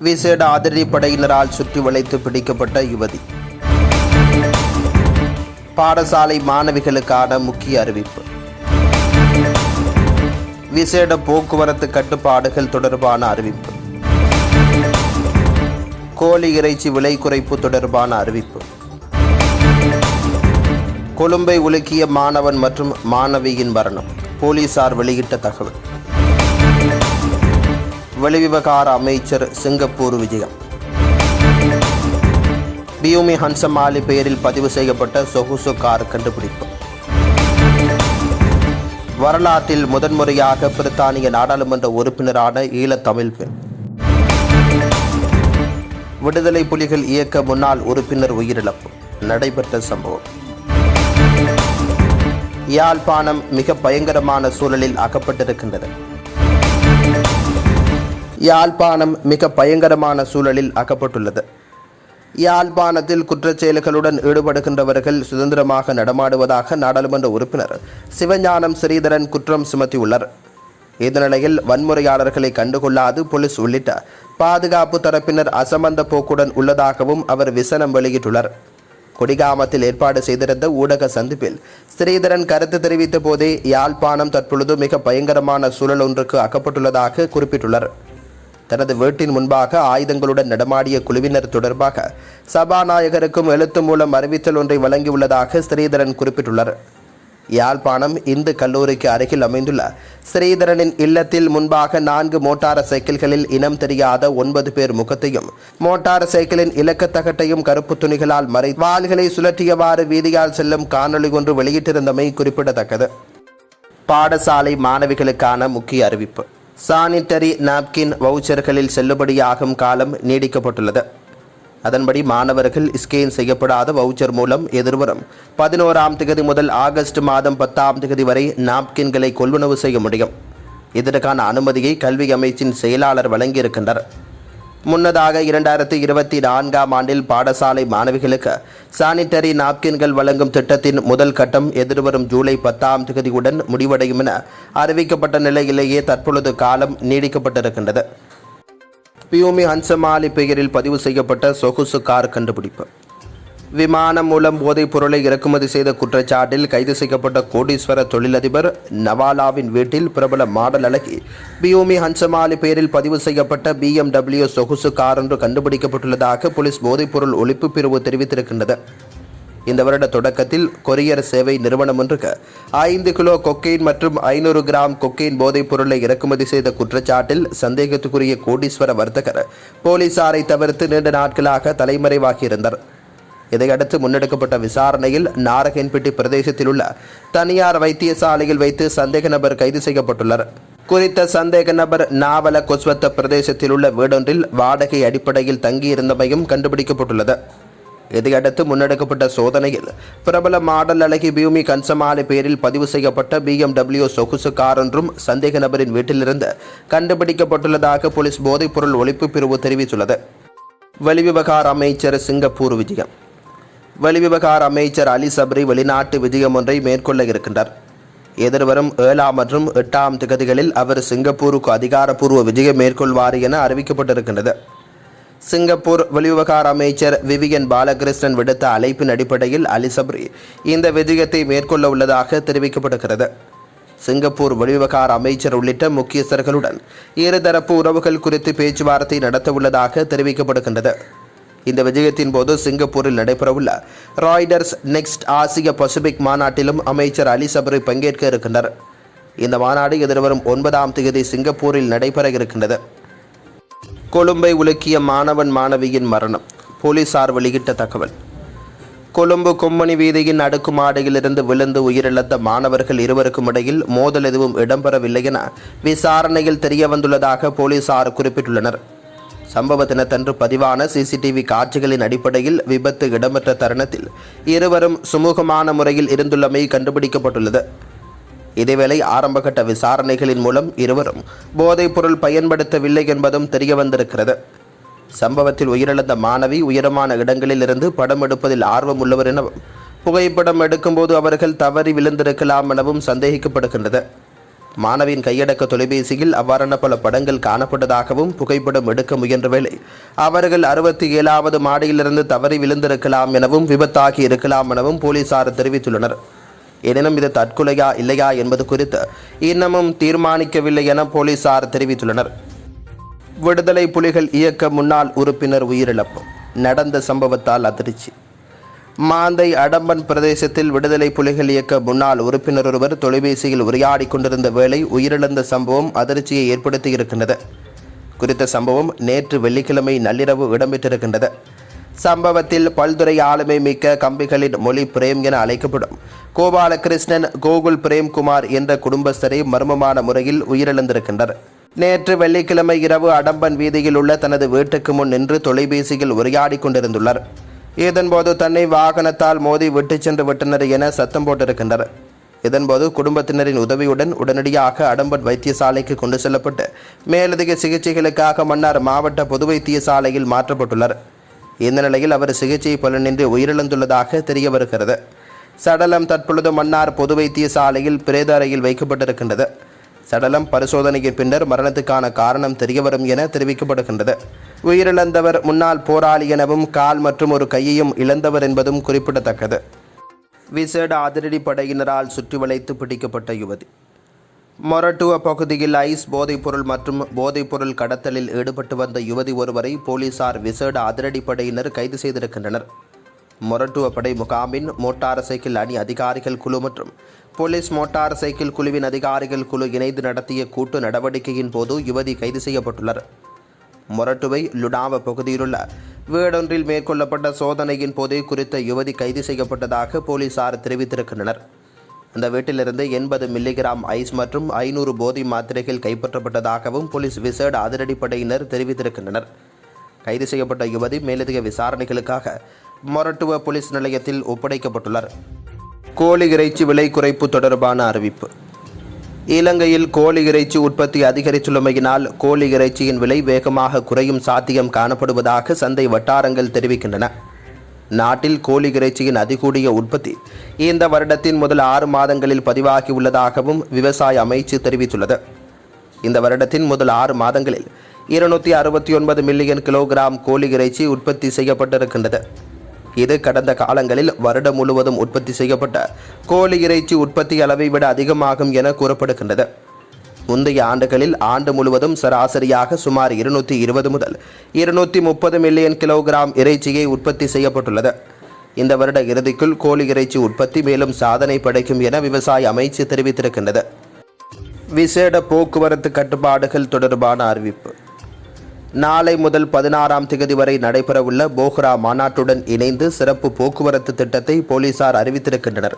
விசேட அதிரடி படையினரால் சுற்றி வளைத்து பிடிக்கப்பட்ட யுவதி. பாடசாலை மாணவிகளுக்கான முக்கிய அறிவிப்பு. விசேட போக்குவரத்து கட்டுப்பாடுகள் தொடர்பான அறிவிப்பு. கோழி இறைச்சி விலை குறைப்பு தொடர்பான அறிவிப்பு. கொழும்பை உலுக்கிய மாணவன் மற்றும் மாணவியின் மரணம். போலீசார் வெளியிட்ட தகவல். வெளிவிவகார அமைச்சர் சிங்கப்பூர் விஜயம். பியூமி ஹன்சமாலி பெயரில் பதிவு செய்யப்பட்ட சொகுசு கார் கண்டுபிடிப்பு. வரலாற்றில் முதன்முறையாக பிரித்தானிய நாடாளுமன்ற உறுப்பினரான ஈழத்தமிழ் பெண். விடுதலை புலிகள் இயக்க முன்னாள் உறுப்பினர் உயிரிழப்பு. நடைபெற்ற சம்பவம். யாழ்ப்பாணம் மிக பயங்கரமான சூழலில் அகப்பட்டிருக்கின்றது. யாழ்ப்பாணம் மிக பயங்கரமான சூழலில் அகப்பட்டுள்ளது யாழ்ப்பாணத்தில் குற்றச் செயல்களுடன் ஈடுபடுகின்றவர்கள் சுதந்திரமாக நடமாடுவதாக நாடாளுமன்ற உறுப்பினர் சிவஞானம் ஸ்ரீதரன் குற்றம் சுமத்தியுள்ளார். இந்த நிலையில் வன்முறையாளர்களை கண்டுகொள்ளாது போலீஸ் உள்ளிட்ட பாதுகாப்பு தரப்பினர் அசமந்த போக்குடன் உள்ளதாகவும் அவர் விசனம் வெளியிட்டுள்ளார். கொடிகாமத்தில் ஏற்பாடு செய்திருந்த ஊடக சந்திப்பில் ஸ்ரீதரன் கருத்து தெரிவித்த போதே யாழ்ப்பாணம் தற்பொழுது மிக பயங்கரமான சூழல் ஒன்றுக்கு அகப்பட்டுள்ளதாக குறிப்பிட்டுள்ளார். தனது வீட்டின் முன்பாக ஆயுதங்களுடன் நடமாடிய குழுவினர் தொடர்பாக சபாநாயகருக்கும் எழுத்து மூலம் அறிவித்தல் ஒன்றை வழங்கியுள்ளதாக ஸ்ரீதரன் குறிப்பிட்டுள்ளார். யாழ்ப்பாணம் இந்து கல்லூரிக்கு அருகில் அமைந்துள்ள ஸ்ரீதரனின் இல்லத்தில் முன்பாக நான்கு மோட்டார் சைக்கிள்களில் இனம் தெரியாத ஒன்பது பேர் முகத்தையும் மோட்டார் சைக்கிளின் இலக்கத்தகட்டையும் கருப்பு துணிகளால் மறை வாள்களை சுழற்றியவாறு வீதியால் செல்லும் காணொளி ஒன்று வெளியிட்டிருந்தமை குறிப்பிடத்தக்கது. பாடசாலை மாணவிகளுக்கான முக்கிய அறிவிப்பு. சானிட்டரி நாப்கின் வவுச்சர்களில் செல்லுபடியாகும் காலம் நீடிக்கப்பட்டுள்ளது. அதன்படி மாணவர்கள் ஸ்கேன் செய்யப்படாத வவுச்சர் மூலம் எதிர்வரும் பதினோராம் திகதி முதல் ஆகஸ்ட் மாதம் பத்தாம் திகதி வரை நாப்கின்களை கொள்வனவு செய்ய முடியும். இதற்கான அனுமதியை கல்வி அமைச்சின் செயலாளர் வழங்கியிருக்கின்றார். முன்னதாக இரண்டாயிரத்தி இருபத்தி நான்காம் ஆண்டில் பாடசாலை மாணவிகளுக்கு சானிட்டரி நாப்கின்கள் வழங்கும் திட்டத்தின் முதல் கட்டம் எதிர்வரும் ஜூலை பத்தாம் தேதியுடன் முடிவடையும் என அறிவிக்கப்பட்ட நிலையிலேயே தற்பொழுது காலம் நீடிக்கப்பட்டிருக்கின்றது. பியூமி ஹன்சமாலி பெயரில் பதிவு செய்யப்பட்ட சொகுசு கார் கண்டுபிடிப்பு. விமானம் மூலம் போதைப் பொருளை இறக்குமதி செய்த குற்றச்சாட்டில் கைது செய்யப்பட்ட கோடீஸ்வர தொழிலதிபர் நவாலாவின் வீட்டில் பிரபல மாடல் அழகி பியூமி ஹன்சமாலி பெயரில் பதிவு செய்யப்பட்ட பிஎம்டபிள்யூ சொகுசு கார் ஒன்று கண்டுபிடிக்கப்பட்டுள்ளதாக போலீஸ் போதைப்பொருள் ஒழிப்பு பிரிவு தெரிவித்திருக்கின்றது. இந்த வருட தொடக்கத்தில் கொரியர் சேவை நிறுவனம் ஒன்றுக்கு ஐந்து கிலோ கொக்கெயின் மற்றும் ஐநூறு கிராம் கொக்கெயின் போதைப் பொருளை இறக்குமதி செய்த குற்றச்சாட்டில் சந்தேகத்துக்குரிய கோடீஸ்வர வர்த்தகர் போலீசாரை தவிர்த்து நீண்ட நாட்களாக தலைமறைவாகியிருந்தார். இதையடுத்து முன்னெடுக்கப்பட்ட விசாரணையில் நாரகன்பட்டி பிரதேசத்தில் உள்ள தனியார் வைத்தியசாலையில் வைத்து சந்தேக நபர் கைது செய்யப்பட்டுள்ளார் குறித்த சந்தேக நபர் நாவல கொஸ்வத்த பிரதேசத்தில் உள்ள வீடொன்றில் வாடகை அடிப்படையில் தங்கியிருந்தமையும் கண்டுபிடிக்கப்பட்டுள்ளது. இதையடுத்து முன்னெடுக்கப்பட்ட சோதனையில் பிரபல மாடல் அழகி பியூமி கன்சமாலை பேரில் பதிவு செய்யப்பட்ட பிஎம்டபிள்யூ சொகுசு கார் ஒன்றும் சந்தேக நபரின் வீட்டிலிருந்து கண்டுபிடிக்கப்பட்டுள்ளதாக போலீஸ் போதைப்பொருள் ஒழிப்பு பிரிவு தெரிவித்துள்ளது. வெளிவிவகார அமைச்சர் சிங்கப்பூர் விஜயம். வெளிவிவகார அமைச்சர் அலி சப்ரி வெளிநாட்டு விஜயம் ஒன்றை மேற்கொள்ள இருக்கின்றார். எதிர்வரும் ஏழாம் மற்றும் எட்டாம் திகதிகளில் அவர் சிங்கப்பூருக்கு அதிகாரப்பூர்வ விஜயம் மேற்கொள்வார் என அறிவிக்கப்பட்டிருக்கின்றது. சிங்கப்பூர் வெளிவிவகார அமைச்சர் விவியன் பாலகிருஷ்ணன் விடுத்த அழைப்பின் அடிப்படையில் அலி சப்ரி இந்த விஜயத்தை மேற்கொள்ள உள்ளதாக தெரிவிக்கப்படுகிறது. சிங்கப்பூர் வெளிவிவகார அமைச்சர் உள்ளிட்ட முக்கியஸ்தர்களுடன் இருதரப்பு உறவுகள் குறித்து பேச்சுவார்த்தை நடத்த உள்ளதாக தெரிவிக்கப்படுகின்றது. இந்த விஜயத்தின் போது சிங்கப்பூரில் நடைபெறவுள்ள ராய்டர்ஸ் நெக்ஸ்ட் ஆசிய பசிபிக் மாநாட்டிலும் அமைச்சர் அலி சபரி பங்கேற்க இருக்கின்றனர். இந்த மாநாடு எதிர்வரும் ஒன்பதாம் தேதி சிங்கப்பூரில் நடைபெற இருக்கின்றது. கொழும்பை உலுக்கிய மாணவன் மாணவியின் மரணம். போலீசார் வெளியிட்ட தகவல். கொழும்பு கொம்மணி வீதியின் அடுக்குமாடியிலிருந்து விழுந்து உயிரிழந்த மாணவர்கள் இருவருக்கும் இடையில் மோதல் எதுவும் இடம்பெறவில்லை என விசாரணையில் தெரியவந்துள்ளதாக போலீசார் குறிப்பிட்டுள்ளனர். சம்பவ தினத்தன்று பதிவான சிசிடிவி காட்சிகளின் அடிப்படையில் விபத்து இடம்பெற்ற தருணத்தில் இருவரும் சுமூகமான முறையில் இருந்துள்ளமை கண்டுபிடிக்கப்பட்டுள்ளது. இதேவேளை ஆரம்பகட்ட விசாரணைகளின் மூலம் இருவரும் போதைப்பொருள் பயன்படுத்தவில்லை என்பதும் தெரியவந்திருக்கிறது. சம்பவத்தில் உயிரிழந்த மாணவி உயரமான இடங்களில் இருந்து படம் எடுப்பதில் ஆர்வம் உள்ளவர் எனவும் புகைப்படம் எடுக்கும்போது அவர்கள் தவறி விழுந்திருக்கலாம் எனவும் சந்தேகிக்கப்படுகின்றது. மாணவியின் கையடக்க தொலைபேசியில் அவ்வாறான பல படங்கள் காணப்பட்டதாகவும் புகைப்படம் எடுக்க முயன்ற வேளை அவர்கள் அறுபத்தி ஏழாவது மாடியிலிருந்து தவறி விழுந்திருக்கலாம் எனவும் விபத்தாகி இருக்கலாம் எனவும் போலீசார் தெரிவித்துள்ளனர். எனினும் இது தற்கொலையா இல்லையா என்பது குறித்து இன்னமும் தீர்மானிக்கவில்லை என போலீசார் தெரிவித்துள்ளனர். விடுதலை புலிகள் இயக்க முன்னாள் உறுப்பினர் உயிரிழப்பு. நடந்த சம்பவத்தால் அதிர்ச்சி. மாந்தை அடம்பன் பிரதேசத்தில் விடுதலை புலிகள் இயக்க முன்னாள் உறுப்பினர் ஒருவர் தொலைபேசியில் உரையாடி கொண்டிருந்த வேளை உயிரிழந்த சம்பவம் அதிர்ச்சியை ஏற்படுத்தியிருக்கின்றது குறித்த சம்பவம் நேற்று வெள்ளிக்கிழமை நள்ளிரவு இடம்பெற்றிருக்கின்றது. சம்பவத்தில் பல்துறை ஆளுமை மிக்க கம்பிகளின் மொழி பிரேம் என அழைக்கப்படும் கோபாலகிருஷ்ணன் கோகுல் பிரேம்குமார் என்ற குடும்பஸ்தரை மர்மமான முறையில் உயிரிழந்திருக்கின்றனர். நேற்று வெள்ளிக்கிழமை இரவு அடம்பன் வீதியில் உள்ள தனது வீட்டுக்கு முன் நின்று தொலைபேசியில் உரையாடி கொண்டிருந்துள்ளார். இதன்போது தன்னை வாகனத்தால் மோதி விட்டுச் சென்று விட்டனர் என சத்தம் போட்டிருக்கின்றனர். இதன்போது குடும்பத்தினரின் உதவியுடன் உடனடியாக அடம்பன் வைத்தியசாலைக்கு கொண்டு செல்லப்பட்டு மேலதிக சிகிச்சைகளுக்காக மன்னார் மாவட்ட பொது வைத்தியசாலையில் மாற்றப்பட்டுள்ளார் இந்த நிலையில் அவர் சிகிச்சை பலனின்றி உயிரிழந்துள்ளதாக தெரிய வருகிறது சடலம் தற்பொழுது மன்னார் பொது வைத்தியசாலையில் பிரேத அறையில் வைக்கப்பட்டிருக்கின்றது. சடலம் பரிசோதனையின் பின்னர் மரணத்துக்கான காரணம் தெரியவரும் என தெரிவிக்கப்படுகின்றது. உயிரிழந்தவர் முன்னாள் போராளி எனவும் கால் மற்றும் ஒரு கையையும் இழந்தவர் என்பதும் குறிப்பிடத்தக்கது. விசேட அதிரடி படையினரால் சுற்றி வளைத்து பிடிக்கப்பட்ட யுவதி. மொரட்டுவ பகுதியில் ஐஸ் போதைப்பொருள் மற்றும் போதைப்பொருள் கடத்தலில் ஈடுபட்டு வந்த யுவதி ஒருவரை போலீசார் விசேட அதிரடி படையினர் கைது செய்திருக்கின்றனர். மொரட்டுவ படை முகாமின் மோட்டார் சைக்கிள் அணி அதிகாரிகள் குழு மற்றும் போலீஸ் மோட்டார் சைக்கிள் குழுவின் அதிகாரிகள் குழு இணைந்து நடத்திய கூட்டு நடவடிக்கையின் போது யுவதி கைது செய்யப்பட்டுள்ளார் மொரட்டுவை லுடாவ பகுதியிலுள்ள வீடொன்றில் மேற்கொள்ளப்பட்ட சோதனையின் போதே குறித்த யுவதி கைது செய்யப்பட்டதாக போலீசார் தெரிவித்திருக்கின்றனர். அந்த வீட்டிலிருந்து எண்பது மில்லிகிராம் ஐஸ் மற்றும் ஐநூறு போதை மாத்திரைகள் கைப்பற்றப்பட்டதாகவும் போலீஸ் விசேட அதிரடிப்படையினர் தெரிவித்திருக்கின்றனர். கைது செய்யப்பட்ட யுவதி மேலதிக விசாரணைகளுக்காக மொரட்டுவ போலீஸ் நிலையத்தில் ஒப்படைக்கப்பட்டுள்ளார். கோழி இறைச்சி விலை குறைப்பு தொடர்பான அறிவிப்பு. இலங்கையில் கோழி இறைச்சி உற்பத்தி அதிகரித்துள்ளமையினால் கோழி இறைச்சியின் விலை வேகமாக குறையும் சாத்தியம் காணப்படுவதாக சந்தை வட்டாரங்கள் தெரிவிக்கின்றன. நாட்டில் கோழி இறைச்சியின் அதிகூடிய உற்பத்தி இந்த வருடத்தின் முதல் ஆறு மாதங்களில் பதிவாகியுள்ளதாகவும் விவசாய அமைச்சு தெரிவித்துள்ளது. இந்த வருடத்தின் முதல் ஆறு மாதங்களில் இருநூற்றி அறுபத்தி ஒன்பது மில்லியன் கிலோகிராம் கோழி இறைச்சி உற்பத்தி செய்யப்பட்டிருக்கின்றது. இது கடந்த காலங்களில் வருடம் முழுவதும் உற்பத்தி செய்யப்பட்ட கோழி இறைச்சி உற்பத்தி அளவை விட அதிகமாகும் என கூறப்படுகின்றது. முந்தைய ஆண்டுகளில் ஆண்டு முழுவதும் சராசரியாக சுமார் இருநூற்றி இருபது முதல் இருநூற்றி முப்பது மில்லியன் கிலோகிராம் இறைச்சியை உற்பத்தி செய்யப்பட்டுள்ளது. இந்த வருட இறுதிக்குள் கோழி இறைச்சி உற்பத்தி மேலும் சாதனை படைக்கும் என விவசாய அமைச்சு தெரிவித்திருக்கின்றது. விசேட போக்குவரத்து கட்டுப்பாடுகள் தொடர்பான அறிவிப்பு. நாளை முதல் பதினாறாம் திகதி வரை நடைபெறவுள்ள போஹ்ரா மாநாட்டுடன் இணைந்து சிறப்பு போக்குவரத்து திட்டத்தை போலீசார் அறிவித்திருக்கின்றனர்.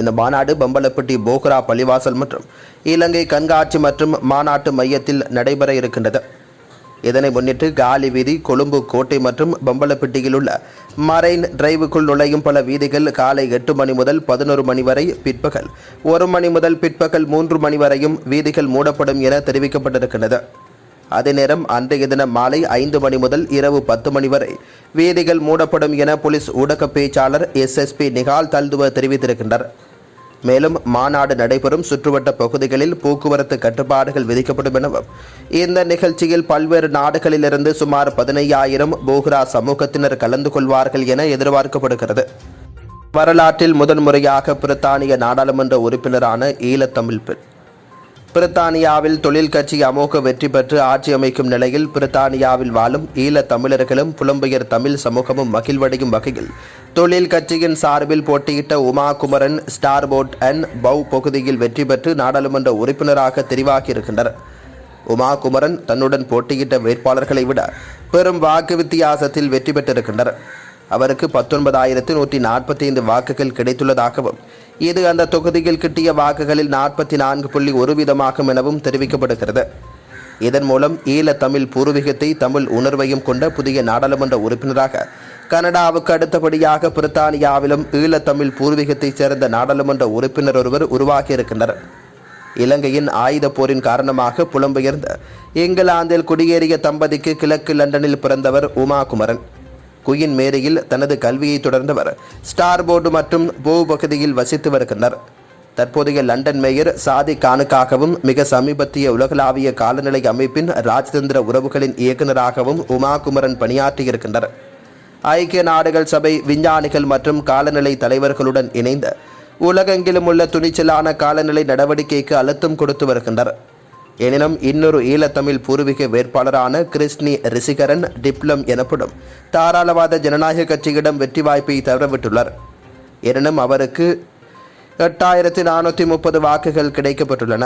இந்த மாநாடு பம்பலப்பட்டி போஹ்ரா பள்ளிவாசல் மற்றும் இலங்கை கண்காட்சி மற்றும் மாநாட்டு மையத்தில் நடைபெற இருக்கின்றது. இதனை முன்னிட்டு காலி வீதி கொழும்பு கோட்டை மற்றும் பம்பலப்பட்டியில் உள்ள மரைன் டிரைவுக்குள் நுழையும் பல வீதிகள் காலை எட்டு மணி முதல் பதினோரு மணி வரை பிற்பகல் ஒரு மணி முதல் பிற்பகல் மூன்று மணி வரையும் வீதிகள் மூடப்படும் என தெரிவிக்கப்பட்டிருக்கின்றது. அதே நேரம் அன்றைய தினம் மாலை ஐந்து மணி முதல் இரவு பத்து மணி வரை வீதிகள் மூடப்படும் என போலீஸ் ஊடக பேச்சாளர் எஸ்எஸ்பி நிகால் தல்துவ தெரிவித்திருக்கின்றார். மேலும் மாநாடு நடைபெறும் சுற்றுவட்ட பகுதிகளில் போக்குவரத்து கட்டுப்பாடுகள் விதிக்கப்படும் எனவும் இந்த நிகழ்ச்சியில் பல்வேறு நாடுகளிலிருந்து சுமார் பதினையாயிரம் போக்ரா சமூகத்தினர் கலந்து கொள்வார்கள் என எதிர்பார்க்கப்படுகிறது. வரலாற்றில் முதன்முறையாக பிரித்தானிய நாடாளுமன்ற உறுப்பினரான ஈழத்தமிழ் பெண் பிரித்தானியாவில் தொழில் கட்சி அமோக வெற்றி பெற்று ஆட்சி அமைக்கும் நிலையில் பிரித்தானியாவில் வாழும் ஈழத் தமிழர்களும் புலம்பெயர் தமிழ் சமூகமும் மகிழ்வடையும் வகையில் தொழில் கட்சியின் சார்பில் போட்டியிட்ட Uma Kumaran Stratford and Bow பகுதியில் வெற்றி பெற்று நாடாளுமன்ற உறுப்பினராக தெரிவாகியிருக்கின்றனர். உமா குமரன் தன்னுடன் போட்டியிட்ட வேட்பாளர்களை விட பெரும் வாக்கு வித்தியாசத்தில் வெற்றி பெற்றிருக்கின்றனர். அவருக்கு பத்தொன்பதாயிரத்து நூற்றி நாற்பத்தி ஐந்து வாக்குகள் கிடைத்துள்ளதாகவும் இது அந்த தொகுதியில் கிட்டிய வாக்குகளில் நாற்பத்தி நான்கு புள்ளி ஒரு வீதமாகும் எனவும் தெரிவிக்கப்படுகிறது. இதன் மூலம் ஈழ தமிழ் பூர்வீகத்தை தமிழ் உணர்வையும் கொண்ட புதிய நாடாளுமன்ற உறுப்பினராக கனடாவுக்கு அடுத்தபடியாக பிரித்தானியாவிலும் ஈழத்தமிழ் பூர்வீகத்தைச் சேர்ந்த நாடாளுமன்ற உறுப்பினர் ஒருவர் உருவாகியிருக்கின்றனர். இலங்கையின் ஆயுத போரின் காரணமாக புலம்பெயர்ந்த இங்கிலாந்தில் குடியேறிய தம்பதிக்கு கிழக்கு லண்டனில் பிறந்தவர் உமா குமரன் குயின் மேரியில் தனது கல்வியை தொடர்ந்தவர். ஸ்டார் போர்டு மற்றும் போ பகுதியில் வசித்து வருகின்றனர். தற்போதைய லண்டன் மேயர் சாதி கானுக்காகவும் மிக சமீபத்திய உலகளாவிய காலநிலை அமைப்பின் ராஜதந்திர உறவுகளின் இயக்குநராகவும் உமா குமரன் பணியாற்றியிருக்கின்றனர். ஐக்கிய நாடுகள் சபை விஞ்ஞானிகள் மற்றும் காலநிலை தலைவர்களுடன் இணைந்து உலகெங்கிலும் உள்ள துணிச்சலான காலநிலை நடவடிக்கைக்கு அழுத்தம் கொடுத்து வருகின்றனர். எனினும் இன்னொரு ஈழத்தமிழ் பூர்வீக வேட்பாளரான கிருஷ்ணி ரிசிகரன் டிப்ளம் எனப்படும் தாராளவாத ஜனநாயக கட்சியிடம் வெற்றி வாய்ப்பை தவறவிட்டுள்ளார் எனினும் அவருக்கு எட்டாயிரத்தி நானூற்றி முப்பது வாக்குகள் கிடைக்கப்பட்டுள்ளன.